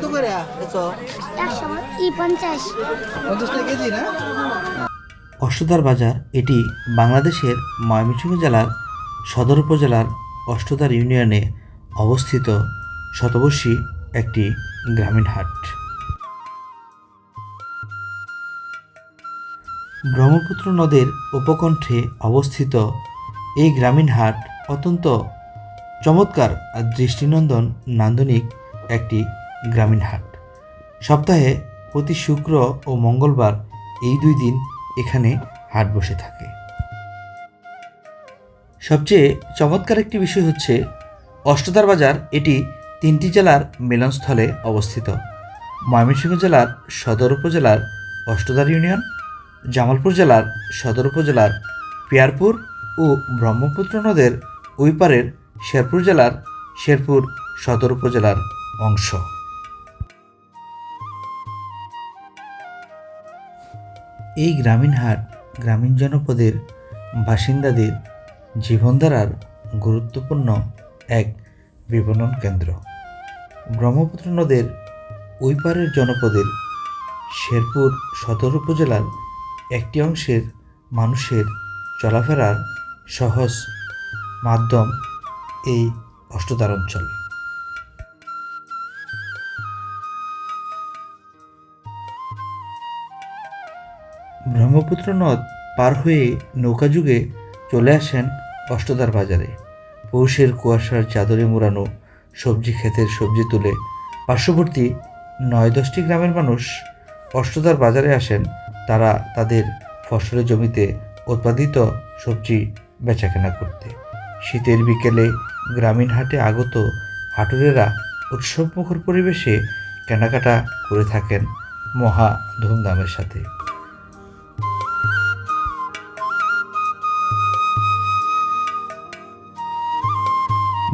কত করে একশো। পঞ্চাশ। পঞ্চাশ টাকা কেজি না? অষ্টদার বাজার এটি বাংলাদেশের ময়মনসিংহ জেলার সদর উপজেলার অষ্টদার ইউনিয়নে অবস্থিত শতবর্ষী একটি গ্রামীণ হাট। ব্রহ্মপুত্র নদের উপকণ্ঠে অবস্থিত এই গ্রামীণ হাট অত্যন্ত চমৎকার আর দৃষ্টিনন্দন নান্দনিক একটি গ্রামীণ হাট। সপ্তাহে প্রতি শুক্র ও মঙ্গলবার এই দুই দিন এখানে হাট বসে থাকে। সবচেয়ে চমৎকার একটি বিষয় হচ্ছে অষ্টদার বাজার এটি তিনটি জেলার মিলনস্থলে অবস্থিত। ময়মনসিংহ জেলার সদর উপজেলার অষ্টদার ইউনিয়ন, জামালপুর জেলার সদর উপজেলার পিয়ারপুর ও ব্রহ্মপুত্র নদের ওই পারের শেরপুর জেলার শেরপুর সদর উপজেলার অংশ। এই গ্রামীণ হাট, গ্রামীণ জনপদের বাসিন্দাদের জীবনধারার গুরুত্বপূর্ণ এক বিপণন কেন্দ্র। ব্রহ্মপুত্র নদের ওই পারের জনপদের শেরপুর সদর উপজেলার একটি অংশের মানুষের চলাফেরার সহজ মাধ্যম এই অষ্টদার অঞ্চল। ব্রহ্মপুত্র নদ পার হয়ে নৌকাযুগে চলে আসেন অষ্টদার বাজারে। পৌষের কুয়াশার চাদরে মোড়ানো সবজি ক্ষেতের সবজি তুলে পার্শ্ববর্তী নয় দশটি গ্রামের মানুষ অষ্টদার বাজারে আসেন। তারা তাদের ফসলের জমিতে উৎপাদিত সবজি বেচাকেনা করতে। শীতের বিকেলে গ্রামীণ হাটে আগত হাটুরেরা উৎসবমুখর পরিবেশে কেনাকাটা করে থাকেন মহা ধুমধামের সাথে।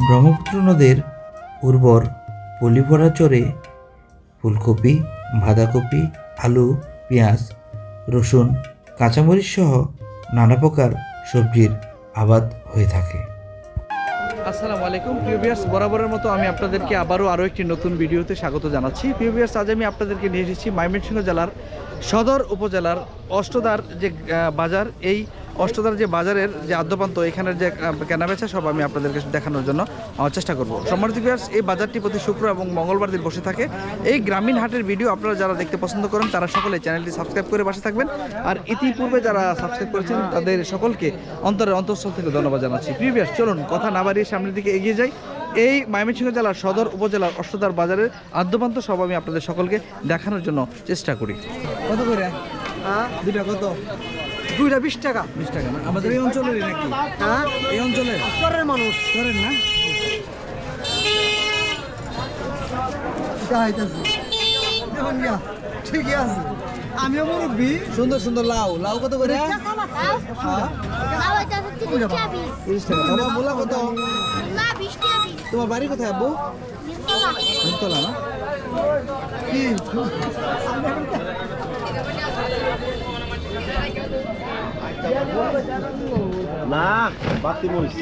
ব্রহ্মপুত্র নদের উর্বর পলিভরা চরে ফুলকপি, বাঁধাকপি, আলু, পেঁয়াজ, রসুন, কাঁচামরিচ সহ নানা প্রকার সবজির আবাদ হয়ে থাকে। আসসালামু আলাইকুম, প্রিয় বরাবরের মতো আমি আপনাদেরকে আবারও আরও একটি নতুন ভিডিওতে স্বাগত জানাচ্ছি। প্রিয় ভিউয়ার্স, আজ আমি আপনাদেরকে নিয়ে এসেছি ময়মনসিংহ জেলার সদর উপজেলার অষ্টদার যে বাজার, এই অষ্টদার যে বাজারের যে আদ্যপান্ত এখানের যে কেনাবেচা সব আমি আপনাদেরকে দেখানোর জন্য চেষ্টা করব। সম্মানিত ভিউয়ার্স এই বাজারটি প্রতি শুক্র এবং মঙ্গলবার দিন বসে থাকে। এই গ্রামীণ হাটের ভিডিও আপনারা যারা দেখতে পছন্দ করেন তারা সকলে চ্যানেলটি সাবস্ক্রাইব করে পাশে থাকবেন। আর ইতিপূর্বে যারা সাবস্ক্রাইব করেছেন তাদের সকলকে অন্তরের অন্তঃস্থল থেকে ধন্যবাদ জানাচ্ছি। প্রিভিয়াস চলুন কথা না বাড়িয়ে সামনের দিকে এগিয়ে যাই। এই ময়মনসিংহ জেলার সদর উপজেলার অষ্টদার বাজারের আদ্যপান্ত সব আমি আপনাদের সকলকে দেখানোর জন্য চেষ্টা করি। কত করে? হ্যাঁ? দুইটা কত? দুইটা বিশ টাকা। বিশ টাকা না আমাদের এই অঞ্চলেরই নাকি? হ্যাঁ? এই অঞ্চলের? চরের মানুষ। চরের না? ঠিকই আছে। আমিও মুরব্বী। সুন্দর সুন্দর লাউ। লাউ কত করে? বাবা বলা কত? তোমার বাড়ি কোথায় আব্বু? নিমতলা। না? কি? না বাতি মরিস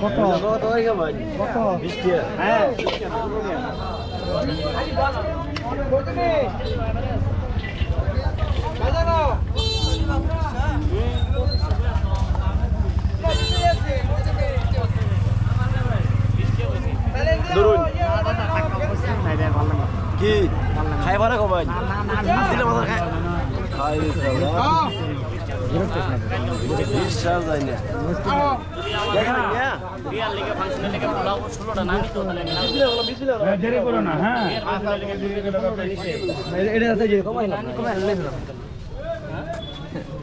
কত? কত? কত বৃষ্টি হ্যাঁ। ধরুন। কি? খাই পারে কমাই? দিলে মাথা খাই খাই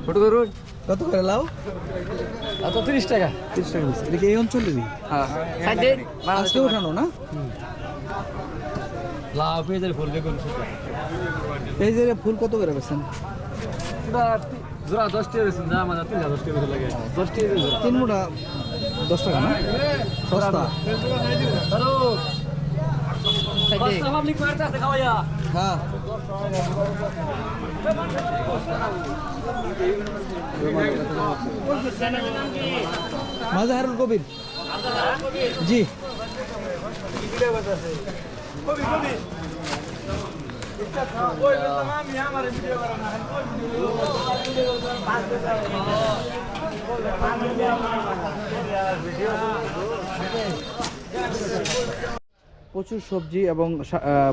ছোট করুন কত করে লাও কত তিরিশ টাকা তিরিশ টাকা। এটা এই অঞ্চলেরই আজকে উঠানো না লাভ এই ফুল কত করে বেছেন জোড়া দশ টাকা বেশি না আমাদের তিন দশ টাকা লাগে। দশ টাকা তিন মোটা দশ টাকা না? সস্তা। হ্যাঁ। মাজাহারুল কবির। জি। প্রচুর সবজি এবং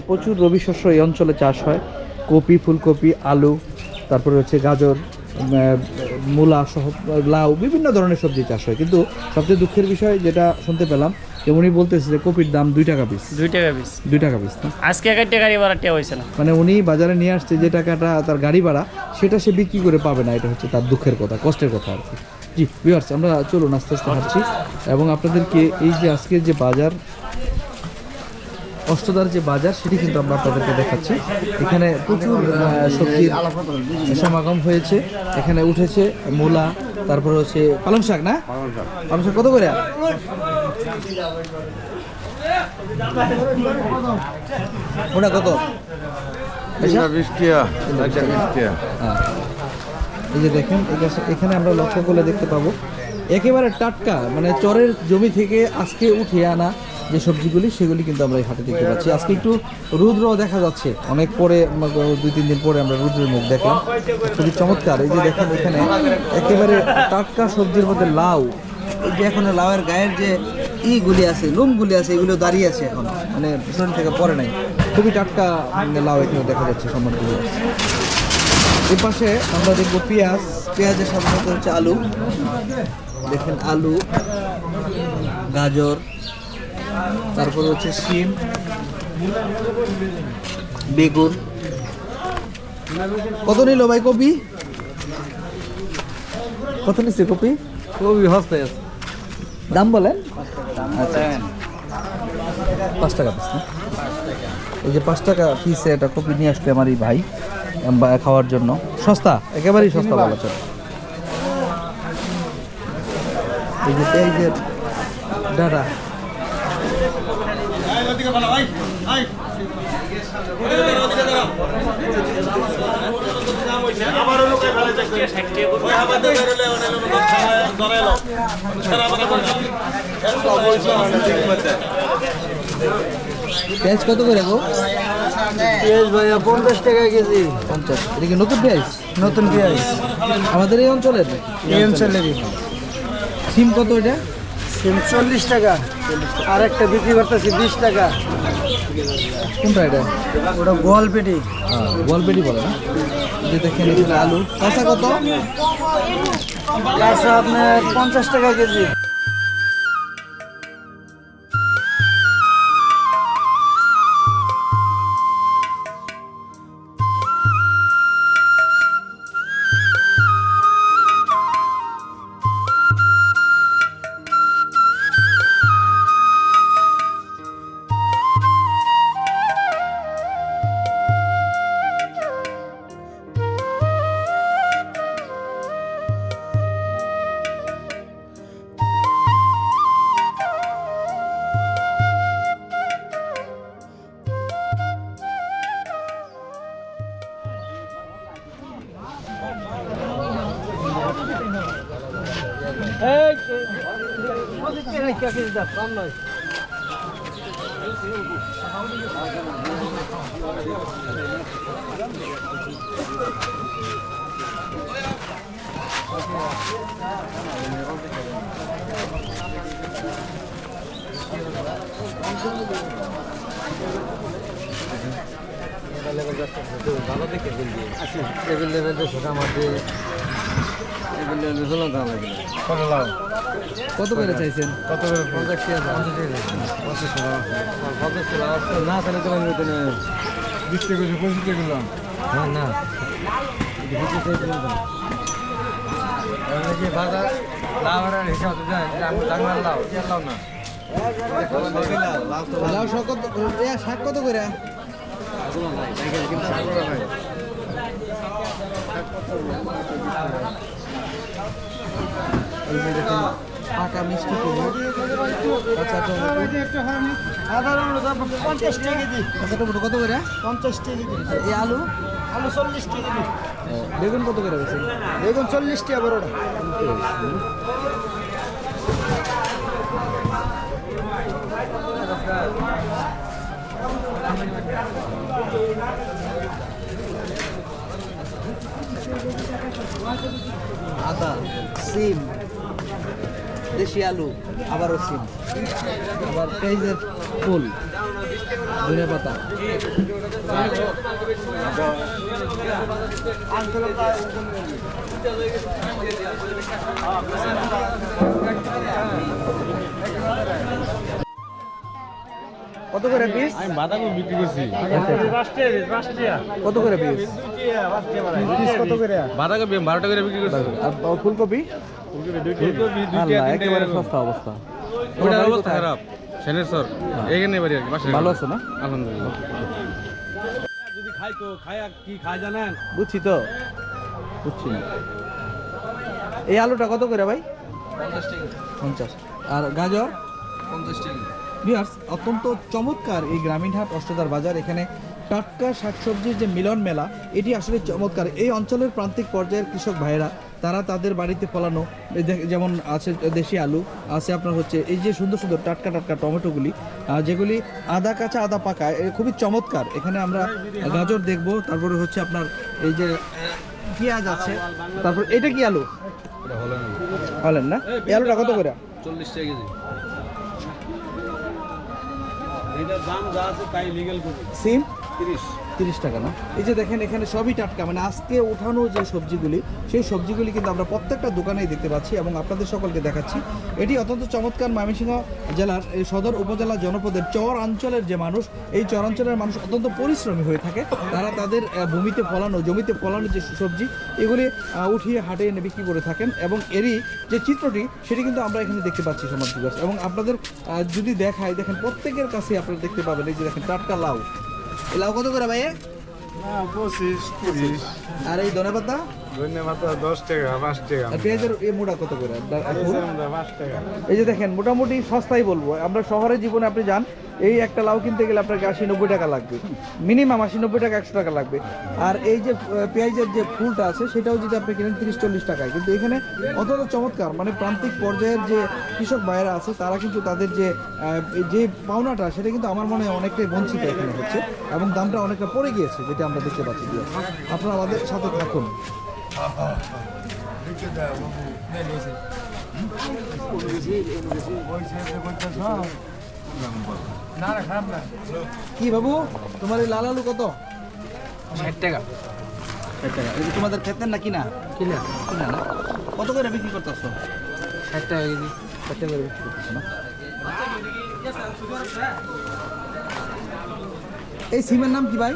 প্রচুর রবি শস্য এই অঞ্চলে চাষ হয়। কপি, ফুলকপি, আলু, তারপরে হচ্ছে গাজর। মূলা সহ লাউ বিভিন্ন ধরনের সবজি চাষ হয়। কিন্তু সবচেয়ে দুঃখের বিষয় যেটা শুনতে পেলাম যেমনই বলতেছে যে কপির দাম দুই টাকা পিস দুই টাকা পিস দুই টাকা পিস আজকে এক একটা গাড়ি ভাড়া হয়েছে না। মানে উনি বাজারে নিয়ে আসছে যে টাকাটা তার গাড়ি ভাড়া সেটা সে বিক্রি করে পাবে না এটা হচ্ছে তার দুঃখের কথা কষ্টের কথা আর কি। জি ভিউয়ার্স আমরা চলুন আস্তে আস্তে হাঁটছি। এবং আপনাদেরকে এই যে আজকের যে বাজার অষ্টদার যে বাজার সেটি কিন্তু আমরা আপনাদেরকে দেখাচ্ছি। এখানে প্রচুর সবজির সমাগম হয়েছে। এখানে উঠেছে মূলা তারপরে হচ্ছে পালং শাক না? পালং শাক। কত করে? ওটা কত? বৃষ্টিয়া হ্যাঁ। এই যে দেখেন এখানে- এখানে আমরা লক্ষ্য করলে দেখতে পাবো একেবারে টাটকা মানে চরের জমি থেকে আজকে উঠিয়ে আনা যে সবজিগুলি, সেগুলি কিন্তু আমরা এই হাটে দেখতে পাচ্ছি। আজকে একটু রুদ্র দেখা যাচ্ছে। অনেক পরে দুই, তিন দিন পরে আমরা রুদ্রের মুখ দেখলাম। খুবই চমৎকার। এই যে দেখেন এখানে একেবারে টাটকা সবজির মধ্যে লাউ। এই যে এখন লাউয়ের গায়ের যে ইগুলি আছে, লোমগুলি আছে, এগুলো দাঁড়িয়ে আছে এখন। মানে শরীর থেকে পরে নাই। খুবই টাটকা লাউ এখানে দেখা যাচ্ছে সম্মান এর পাশে আমরা দেখব পেঁয়াজ। পেঁয়াজের সাথে হচ্ছে আলু। দেখেন আলু, গাজর তারপর হচ্ছে শিম বেগুন। কত নিল ভাই কপি? কত নিচ্ছে কপি? কপি হস্তে আছে। দাম বলেন। আচ্ছা পাঁচ টাকা পিস না? এই যে পাঁচ টাকা পিসে একটা কপি নিয়ে আসলে আমার এই ভাই খাওয়ার জন্য। সস্তা একেবারেই সস্তা বলা চলে। এই যে এই যে ডাটা পেঁয়াজ কত করে গো? পেঁয়াজ ভাইয়া পঞ্চাশ টাকা কেজি। পঞ্চাশ। এটা কি নতুন পেঁয়াজ? নতুন পেঁয়াজ। আমাদের এই অঞ্চলের এই অঞ্চলেরই। সিম কত এটা? সিম চল্লিশ টাকা। আর একটা বিক্রি করতেছি বিশ টাকা। কোনটা এটা? ওটা গোয়ালপেটি হ্যাঁ গোলপেটি বলে না? যে দেখেন এখানে আলু। কাঁচা কত? কাঁচা আপনার পঞ্চাশ টাকা কেজি। টেবিল লেভেল তো ছোট আমাদের টেবিল লেভেল হলো দাম লাগবে কত করে চাইছেন? কত করে পঞ্চাশ পঞ্চাশ পঞ্চাশ না তাহলে তো আমি ওখানে বিশ টাকা পঁচিশ টাকা করলাম। না না। বাজার হিসাব লাউ না। লাউ শাক কত শাক কত করে? পাকা মিষ্টি পঞ্চাশ কত করে পঞ্চাশ টাকা এই আলু আলু চল্লিশ টাকা বেগুন কত করে বেছেন বেগুন চল্লিশ টাকা বড়টা আদা সিম দেশি আলু আবারও সিম। আবার পেঁয়াজের ফুল ধনে পাতা। কত করে পিস আমি বাঁধাকপি বিক্রি করছি। কত করে পিস পিস কত করে? বাঁধাকপি বারো টাকা করে বিক্রি করছি। আর ফুলকপি? একেবারে সস্তা অবস্থা। ওটার অবস্থা? খারাপ। সেনেশ্বর এখানে বাড়ি আর কি ভালো আছে না? আলহামদুলিল্লাহ। যদি খাই তো খাই কি খাই জানেন? বুঝছি তো। বুঝছি না। এই আলুটা কত করে ভাই? পঞ্চাশ আর গাজর? বিয়ার্স অত্যন্ত চমৎকার এই গ্রামীণ হাট অষ্টদার বাজার। এখানে টাটকা শাকসবজির যে মিলন মেলা এটি আসলে চমৎকার। এই অঞ্চলের প্রান্তিক পর্যায়ের কৃষক ভাইয়েরা তারা তাদের বাড়িতে ফলানো যেমন আছে দেশি আলু আছে আপনার হচ্ছে এই যে সুন্দর সুন্দর টাটকা টাটকা টমেটোগুলি যেগুলি আদা কাঁচা আদা পাকা এ খুবই চমৎকার। এখানে আমরা গাজর দেখব তারপরে হচ্ছে আপনার এই যে পেঁয়াজ আছে তারপর এটা কি আলু? হলেন না? এই আলুটা কত করে? চল্লিশ টাকা কেজি। সিম তিরিশ। তিরিশ টাকা না? এই যে দেখেন, এখানে সবই টাটকা। মানে আজকে ওঠানো যে সবজিগুলি, সেই সবজিগুলি কিন্তু আমরা প্রত্যেকটা দোকানেই দেখতে পাচ্ছি এবং আপনাদের সকলকে দেখাচ্ছি। এটি অত্যন্ত চমৎকার ময়মনসিংহ জেলার এই সদর উপজেলা জনপদের চর অঞ্চলের যে মানুষ, এই চর অঞ্চলের মানুষ অত্যন্ত পরিশ্রমী হয়ে থাকে। তারা তাদের ভূমিতে ফলানো, জমিতে ফলানো যে সবজি, এগুলি উঠিয়ে হাটে এনে বিক্রি করে থাকেন এবং এরই যে চিত্রটি, সেটি কিন্তু আমরা এখানে দেখতে পাচ্ছি সমাজ এবং আপনাদের যদি দেখায়, দেখেন প্রত্যেকের কাছে আপনারা দেখতে পাবেন, এই যে দেখেন টাটকা লাউ। লাউ কত করে ভাই পঁচিশ পঁচিশ আর এই ধনে পাতা পেঁয়াজের এই মোটা কত করে? এই যে দেখেন মোটামুটি সস্তাই বলব। আমরা শহরের জীবনে আপনি যান এই একটা লাউ কিনতে গেলে আপনাকে আশি নব্বই টাকা লাগবে। মিনিমাম আশি নব্বই টাকা একশো টাকা লাগবে। আর এই যে পেঁয়াজের যে ফুলটা আছে সেটাও যদি আপনি কিনেন তিরিশ চল্লিশ টাকায়। কিন্তু এখানে অত্যন্ত চমৎকার মানে প্রান্তিক পর্যায়ের যে কৃষক ভাইয়েরা আছে তারা কিন্তু তাদের যে যে পাওনাটা সেটা কিন্তু আমার মনে হয় অনেকটাই বঞ্চিত এখানে হচ্ছে। এবং দামটা অনেকটা পড়ে গিয়েছে যেটা আমরা দেখতে পাচ্ছি। আপনারা আমাদের সাথে থাকুন। কি বাবু? তোমার এই লাল আলু কত? ষাট টাকা। ষাট টাকা। এই তোমাদের খেতেন না কিনা? কিনা। কিনা না? কত করে বিক্রি করতেছো? ষাট টাকা কেজি। ষাট টাকা বিক্রি করতেছো না। এই সিমের নাম কি ভাই?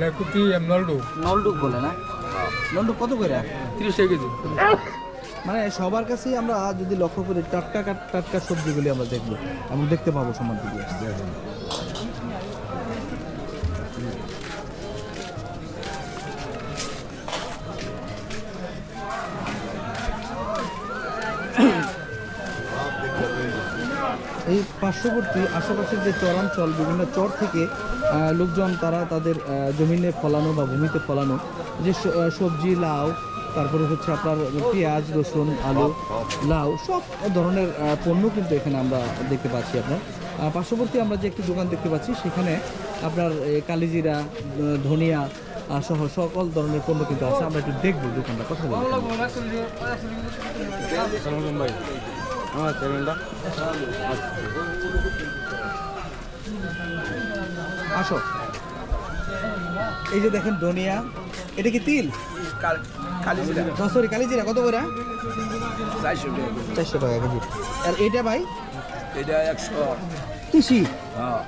লাকুতি নলডু। নলডুক বলে না? নলডুক কত করে? তিরিশ টাকা কেজি। মানে সবার কাছেই আমরা যদি লক্ষ্য করি টাটকা টাটকা সবজিগুলি আমরা দেখব এবং দেখতে পাবো সমান দিকে। এই পার্শ্ববর্তী আশেপাশের যে চরাঞ্চল বিভিন্ন চর থেকে লোকজন তারা তাদের জমিনে ফলানো বা ভূমিতে ফলানো যে সবজি, লাউ, তারপরে হচ্ছে আপনার পেঁয়াজ, রসুন, আলু, লাউ, সব ধরনের পণ্য কিন্তু এখানে আমরা দেখতে পাচ্ছি আপনার। পার্শ্ববর্তী আমরা যে একটি দোকান দেখতে পাচ্ছি, সেখানে আপনার কালিজিরা ধনিয়া সহ সকল ধরনের পণ্য কিন্তু আছে। আমরা একটু দেখব দোকানটা, কথা বলব। চ্যানেলটা। আসো। এই যে দেখেন ধনিয়া এটা কি তিল? সরি কালিজিরা। কত করে? চারশো টাকা কেজি। আর এটা ভাই? এটা একশো। হ্যাঁ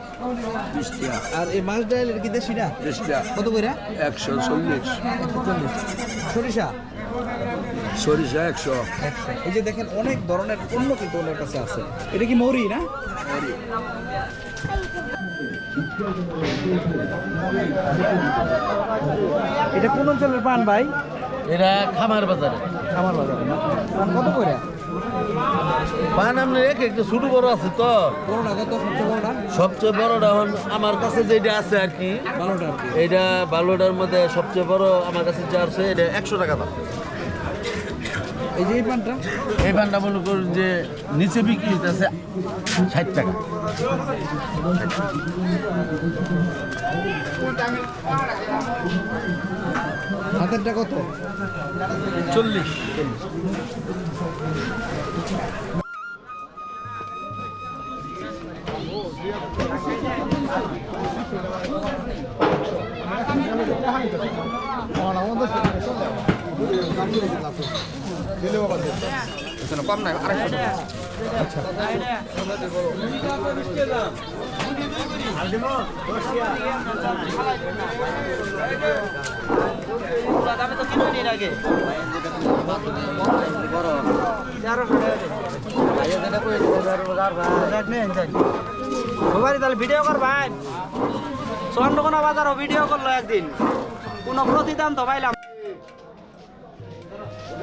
আর এই মাছ ডাল কি দেশিটা কত করে? একশো চল্লিশ। সরিষা? সরিষা একশো। এই যে দেখেন অনেক ধরনের পণ্য কিন্তু ওনার কাছে আছে। এটা কি মৌরি না? এটা কোন অঞ্চলের পান ভাই? এটা খামার বাজারে। খামার বাজারে পান কত করে? পান আপনার এক একটা ছোট বড় আছে তো। সবচেয়ে বড়টা? সবচেয়ে আমার কাছে যেটা আছে আর কি। এইটা বালুটার মধ্যে সবচেয়ে বড় আমার কাছে যা আছে এটা একশো টাকা দাম। এই যে এই পানটা? এই পানটা মনে করুন যে নিচে বিক্রি হইতেছে ষাট টাকা। হাতেরটা কত? চল্লিশ। সবারই তাহলে ভিডিও কর ভাই চন্দ্রকোনা বাজারও ভিডিও করল একদিন কোনো প্রতিদান তো পাইলাম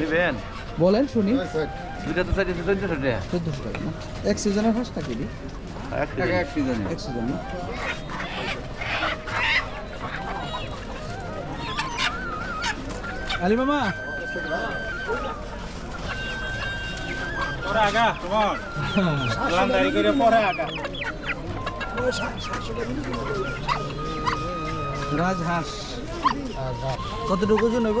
নিবেন? বলেন শুনি। দুইটা তো চাইছে চোদ্দশো টাকা। চোদ্দশো টাকা না? এক সিজনের হাঁস নাকি এক টাকা এক সিজনে এক সিজন না? আলি মামা। রাজহাঁস। কতটুকু ওজন হইব?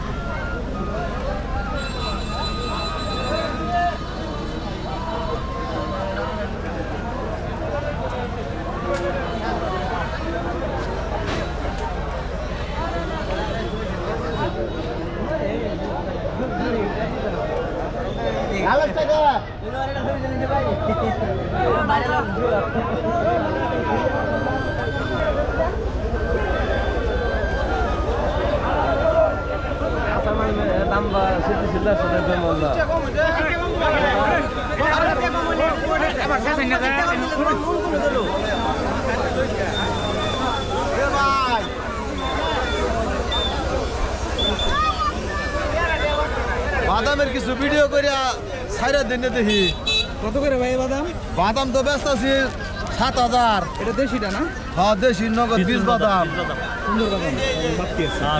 বাদামের কিছু ভিডিও করে সাইরা দিনে দেখি। কত করে ভাই বাদাম? বাদাম তো ব্যস্ত আছি সাত হাজার। এটা দেশিটা না? হ্যাঁ দেশি নগদ বীজ বাদাম। সুন্দর বাদাম।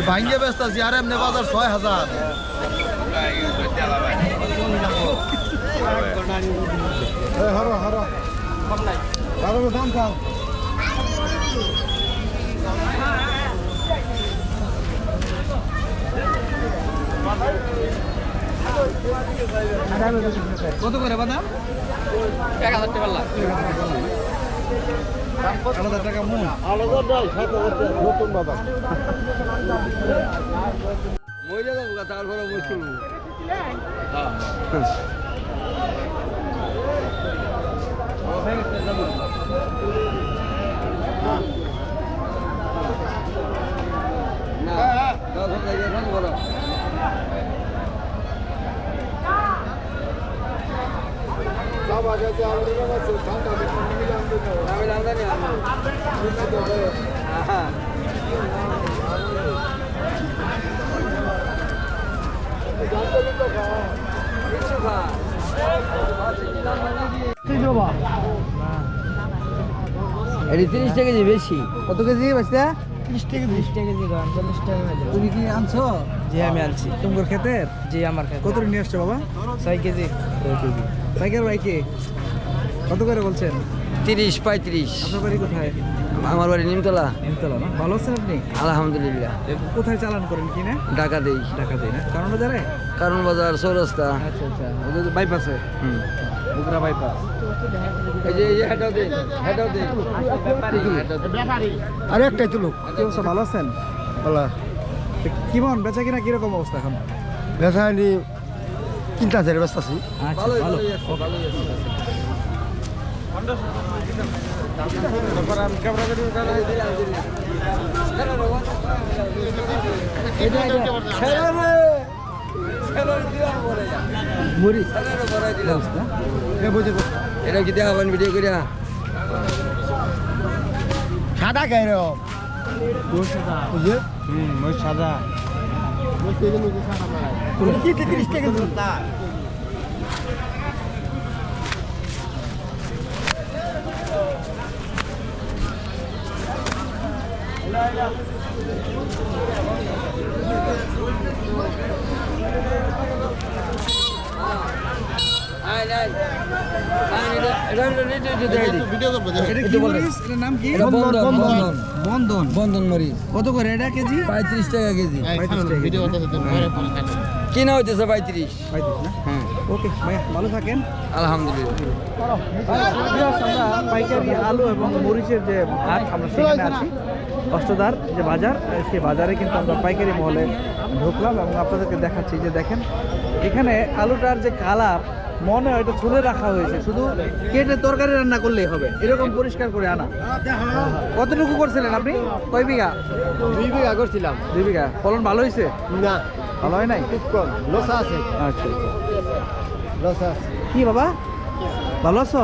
ভাঙ্গে ব্যস্ত আছি আর এমনি বাজার ছয় হাজার। হরো হরো। হরো দাম খাও কত করে বাদাম? এক হাজার টাকা আলাদা টাকা মন নতুন বাদাম মহিলা যাব তারপরে মুশকিল এটি তিরিশ টাকা কেজি বেশি। কত কেজি বাচ্চা? তিরিশ টাকা বিশ টাকা কেজি চল্লিশ টাকা তুমি কি আনছো? জি আমি আনছি। তোমার ক্ষেতের? জি আমার কত নিয়ে আসছো বাবা? ছয় কেজি। সাইকেল বাইকে? কত করে বলছেন? তিরিশ পঁয়ত্রিশ। আপনার বাড়ি কোথায়? আমার বাড়ি নিমতলা। নিমতলা না? ভালো আছেন আপনি? আলহামদুলিল্লাহ। কোথায় চালান করেন কিনা টাকা দেই টাকা দেয় না। কারণ বাজারে কারণ বাজার চৌরাস্তা। আচ্ছা আচ্ছা। বাইপাসে? হুম। বুকরা বাইপাস। এই যে এই যে হেটাও দিন হেটাও দিন আর একটাই তুলুক কি অবস্থা ভালো আছেন? বলা তো কেমন বেচা কিনা কীরকম অবস্থা এখন? বেচা বেসায়নি তিনটা হাজার ব্যস্ত আছি আচ্ছা ভালো। মুড়ি এটা কি দেখাবেন ভিডিও করিয়া সাদা গাই রে ওই সাদা কি তিরিশ টাকা এটা কি মরিচ এটার নাম কি বন্ধন বন্ধন মরিচ কত করে? এটা কেজি? পঁয়ত্রিশ টাকা কেজি। কিনা হইতেছে পঁয়ত্রিশ। পঁয়ত্রিশ হ্যাঁ। ওকে ভাইয়া ভালো থাকেন। আলহামদুলিল্লাহ। আমরা পাইকারি আলু এবং মরিচের যে হাট আমরা সেখানে আছি। অষ্টদার যে বাজার সেই বাজারে কিন্তু আমরা পাইকারি মহলে ঢুকলাম এবং আপনাদেরকে দেখাচ্ছি যে দেখেন এখানে আলুটার যে কালার মনে হয় এটা ছুলে রাখা হয়েছে। শুধু কেটে তরকারি রান্না করলেই হবে। এরকম পরিষ্কার করে আনা। কতটুকু করছিলেন আপনি? কয় বিঘা? দুই বিঘা করছিলাম। দুই বিঘা। ফলন ভালো হয়েছে? না। ভালো হয় নাই? খুব কম। লসা আছে। আচ্ছা আচ্ছা। লসা আছে। কি বাবা? ভালো আছো?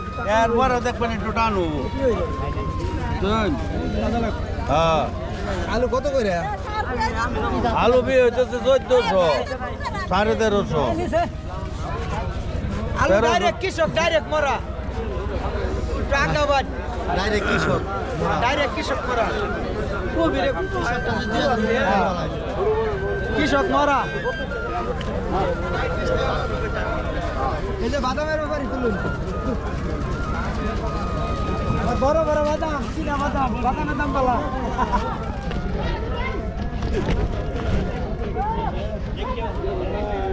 এরপরে দেখবেন একটু টানু হ্যাঁ আলু কত করে আলু বি হইতেছে চোদ্দশো সাড়ে তেরোশো আলু ডাইরেক্ট কৃষক ডাইরেক্ট মরা টাকাবাদ ডাইরেক্ট কৃষক ডাইরেক্ট কৃষক মরা কৃষক মরা এই যে বাদামের ব্যাপারে তুলুন বড় বড় বাদাম চীনা বাদাম বাদামের দাম বলা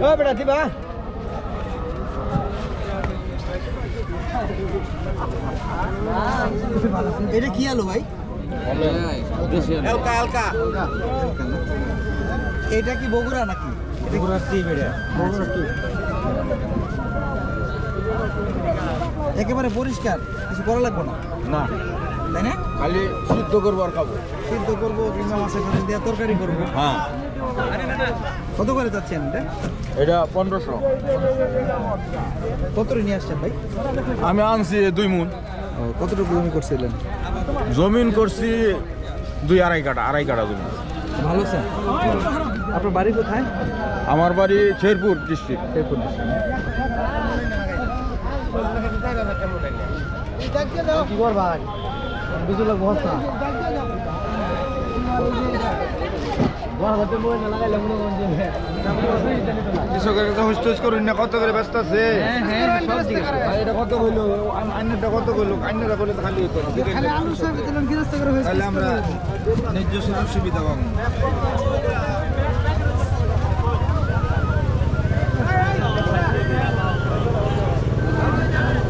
ও বেটা দিবা এটা কি আলু ভাই হালকা হালকা এটা কি বগুড়া নাকি বগুড়া কি একেবারে পরিষ্কার কিছু করা লাগবে না? না। তাই না? খালি সিদ্ধ করব আর খাব। সিদ্ধ করব কিংবা মাছের সাথে দিয়ে তরকারি করব। হ্যাঁ। কত করে যাচ্ছেন এটা? এটা পনেরোশো। কত নিয়ে আসছেন ভাই? আমি আনছি দুই মুন কতটুকু জমি করছিলেন? জমিন করছি দুই আড়াই কাটা আড়াই কাটা জমি। ভালো স্যার। আপনার বাড়ি কোথায়? আমার বাড়ি শেরপুর ডিস্ট্রিক্ট। শেরপুর district। কি কর ভাই কিছু লোক কৃষকের কাছে হুস করুন না কত করে ব্যস্ত আছে? হ্যাঁ হ্যাঁ এটা কত হইল? আইনটা কত করল? আইনটা করলে তো খালি হইতো তাহলে আমরা সুযোগ সুবিধা পাবো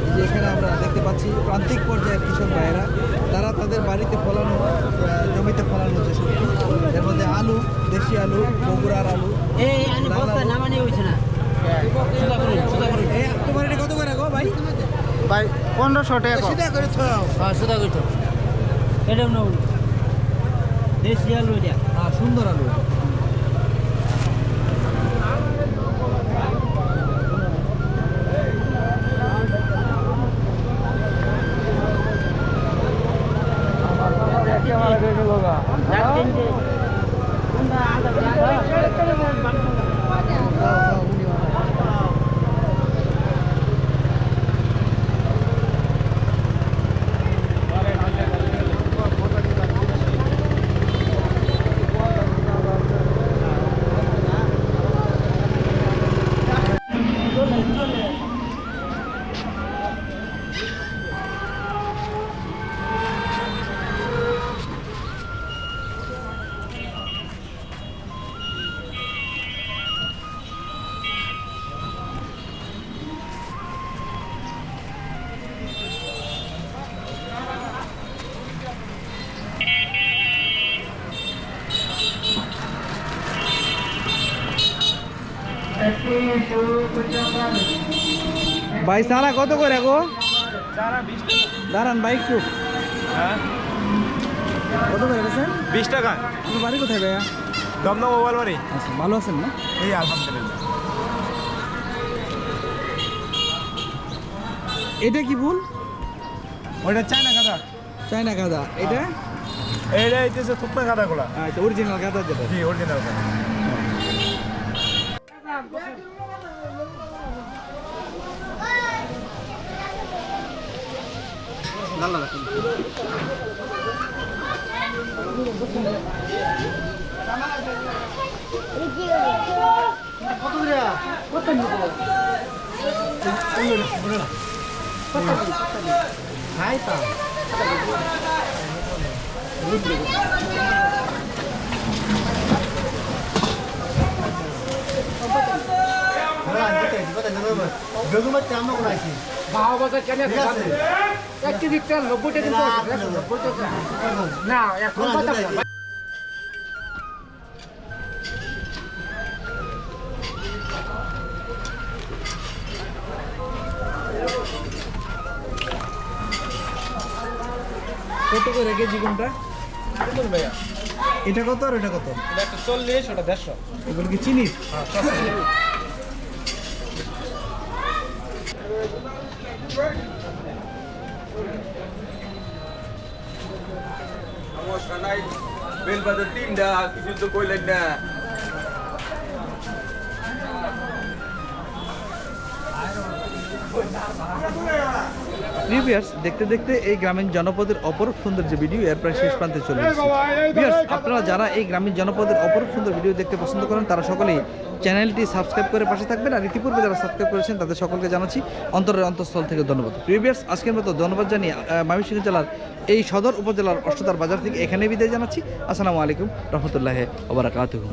যে এখানে আমরা দেখতে পাচ্ছি প্রান্তিক পর্যায়ের কৃষক ভাইয়েরা তারা তাদের বাড়িতে ফলানো জমিতে ফলানো যে সবজি এর মধ্যে আলু দেশি আলু বগুড়ার আলু এই আনি লাল বস্তা আলু। নামানি না সুদা করুন সুদা তোমার এটা কত করে গো ভাই? ভাই পনেরোশো টাকা সেটা করে ছড়াও হ্যাঁ সুদা করছ এটা দেশি আলু এটা। হ্যাঁ সুন্দর আলু ভাই সারা কত করে গো? দাঁড়ান ভাই একটু। কত করে গেছেন বিশ টাকা। আপনার বাড়ি কোথায় ভাইয়া? দমদম মোবাইল বাড়ি। আচ্ছা ভালো আছেন না? এই আলহামদুলিল্লাহ। এটা কি ভুল ওইটা চাই না গাদা। চায়না গাঁদা। এটা? এইটা হইতেছে থুপনা গাদাগুলা। আচ্ছা অরিজিনাল গাঁদা যেটা। জি অরিজিনাল গাল্লা রাখেন কত দিয়া কত নিব ভাই তা ভাও বাজার কেন এক কেজি তেল নব্বই টাকা দিতে হবে, একশো নব্বই টাকা। না এখন কত করে কেজি কোনটা? এটা কত আর এটা কত? এটা একটা চল্লিশ ওটা দেড়শো। এগুলো কি চিনির সমস্যা নাই বেল বাজার তিনটা কিছু তো কইলেন না। প্রিভিয়াস দেখতে দেখতে এই গ্রামীণ জনপদের অপরূপ সুন্দর যে ভিডিও এর প্রায় শেষ প্রান্তে চলে Viewers, আপনারা যারা এই গ্রামীণ জনপদের অপরূপ সুন্দর ভিডিও দেখতে পছন্দ করেন তারা সকলেই চ্যানেলটি সাবস্ক্রাইব করে পাশে থাকবেন। আর ইতিপূর্বে যারা সাবস্ক্রাইব করেছেন তাদের সকলকে জানাচ্ছি অন্তরের অন্তঃস্থল থেকে ধন্যবাদ। প্রিভিয়াস আজকের মতো ধন্যবাদ জানিয়ে ময়মনসিংহ জেলার এই সদর উপজেলার অষ্টদার বাজার থেকে এখানে বিদায় জানাচ্ছি। আসসালামু আলাইকুম রহমতুল্লাহ ওবরাকাতুহু